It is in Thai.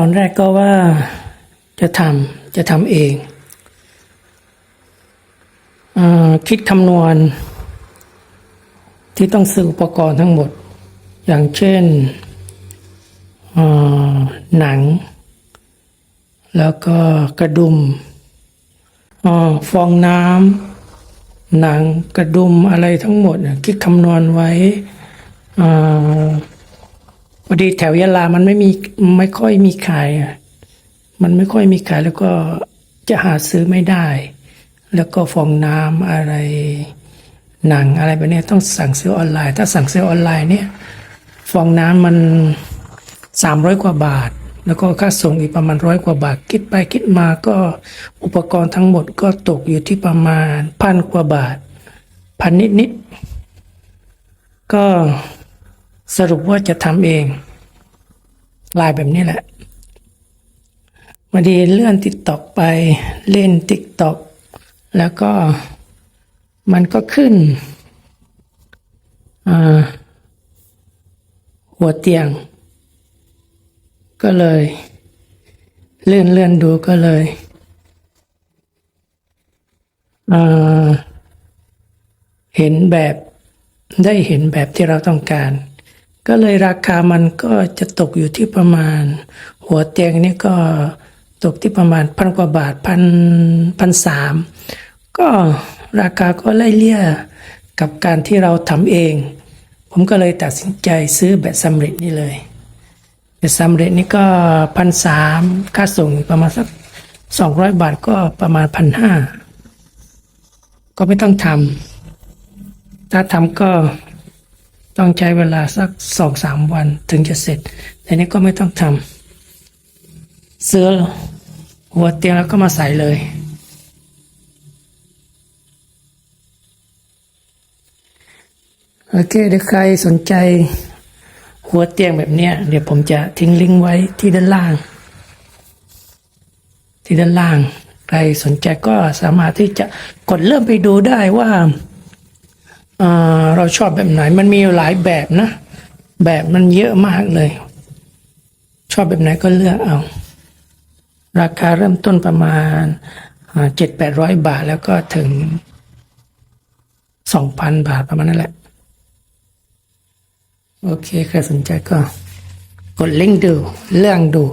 ตอนแรกก็ว่าจะทำจะทำเองอคิดคำนวณ ที่ต้องซื้ออุปกรณ์ทั้งหมด อย่างเช่นหนัง แล้วก็กระดุมอฟองน้ำหนังกระดุมอะไรทั้งหมด คิดคำนวณไว้อ่า พอดีแถวยะลามันไม่มีไม่ค่อยมีขายมันไม่ค่อยมีขายแล้วก็จะหาซื้อไม่ได้ แล้วก็ฟองน้ำอะไร หนังอะไรแบบเนี้ยต้องสั่งซื้อออนไลน์ ถ้าสั่งซื้อออนไลน์เนี่ย ฟองน้ำมันสามร้อยกว่าบาท แล้วก็ค่าส่งอีกประมาณร้อยกว่าบาท คิดไปคิดมาก็อุปกรณ์ทั้งหมดก็ตกอยู่ที่ประมาณพันกว่าบาทพันนิดนิดก็ สรุปว่าจะทำเอง ลายแบบนี้แหละวันดีเลื่อนติ๊กตอกไปเล่นติ๊กตอกแล้วก็มันก็ขึ้นหัวเตียง ก็เลย เลื่อนเลื่อนดูก็เลยเห็นแบบได้เห็นแบบที่เราต้องการ ก็เลยราคามันก็จะตกอยู่ที่ประมาณ หัวเตียงนี่ก็ตกที่ประมาณพันกว่าบาทพันพันสามก็ราคาก็ไล่เลี่ยกับการที่เราทำเอง ผมก็เลยตัดสินใจซื้อแบบสำเร็จนี่เลยแบบสำเร็จนี่ก็พันสามค่าส่งประมาณสักสองร้อยบาทก็ประมาณพันห้าก็ไม่ต้องทำถ้าทำก็ ต้องใช้เวลาสักสองสามวันถึงจะเสร็จ แต่นี้ก็ไม่ต้องทำเสื้อหัวเตียงแล้วก็มาใส่เลย โอเคเดี๋ยวใครสนใจหัวเตียงแบบเนี้ยเดี๋ยวผมจะทิ้งลิงก์ไว้ที่ด้านล่าง ที่ด้านล่าง ใครสนใจก็สามารถที่จะกดเริ่มไปดูได้ว่าอ่า เราชอบแบบไหน มันมีหลายแบบนะ แบบมันเยอะมากเลย ชอบแบบไหนก็เลือกเอา ราคาเริ่มต้นประมาณเจ็ดแปดร้อยบาทแล้วก็ถึงสองพันบาทประมาณนั้นแหละ โอเค ใครสนใจก็กดลิงก์ดู เรื่องดู